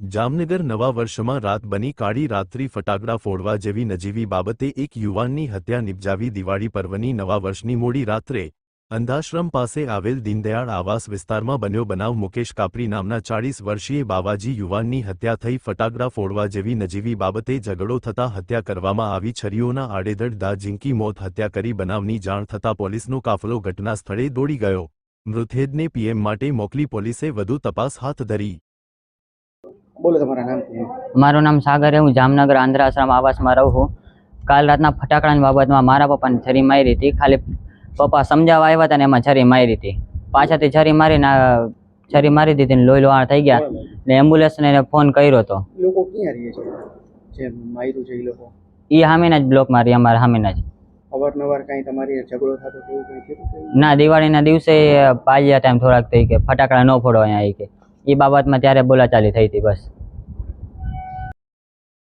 જામનગર નવા વર્ષમાં રાત બની કાળી રાત્રિ ફટાકડા ફોડવા જેવી નજીવી બાબતે એક યુવાનની હત્યા નિપજાવી દિવાળી પર્વની નવા વર્ષની મોડી રાત્રે અંધાશ્રમ પાસે આવેલ દીનદયાળ આવાસ વિસ્તારમાં બન્યો બનાવ. મુકેશ કાપરી નામના ચાળીસ વર્ષીય બાવાજી યુવાનની હત્યા થઈ ફટાકડા ફોડવા જેવી નજીવી બાબતે ઝઘડો થતાં હત્યા કરવામાં આવી. છરીઓના આડેધડ દા ઝીંકી મોત હત્યા કરી બનાવની જાણ થતાં પોલીસનો કાફલો ઘટના સ્થળે દોડી ગયો. મૃતદેહને પીએમ માટે મોકલી પોલીસે વધુ તપાસ હાથ ધરી. બોલો તમારા નામ મારું નામ સાગર છે હું જામનગર આંધ્ર આશ્રમ આવાસમાં રહું છું. કાલ રાતના ફટાકડાની બાબતમાં મારા પપ્પાને છરી મારી હતી. ખાલી પપ્પા સમજાવવા આવ્યા હતા ને એમાં છરી મારી હતી. પાછળથી છરી મારીને છરી મારી દીધી ને લોહી લોહાણ થઈ ગયા. ને એમ્બ્યુલન્સને એને ફોન કર્યો હતો. લોકો ક્યાં રહીએ છે? જે માર્યું છે એ લોકો? એ સામેના જ બ્લોક મારી અમારા સામેના જ. અવારનવાર કાંઈ તમારી ઝઘડો થતો તેવું કંઈ થયું ના દિવાળીના દિવસે પાજ્યા ટાઈમ થોડાક થઈ કે ફટાકડા ન ફોડો અહીંયા કે. એ બાબતમાં ત્યારે બોલાચાલી થઈ હતી બસ.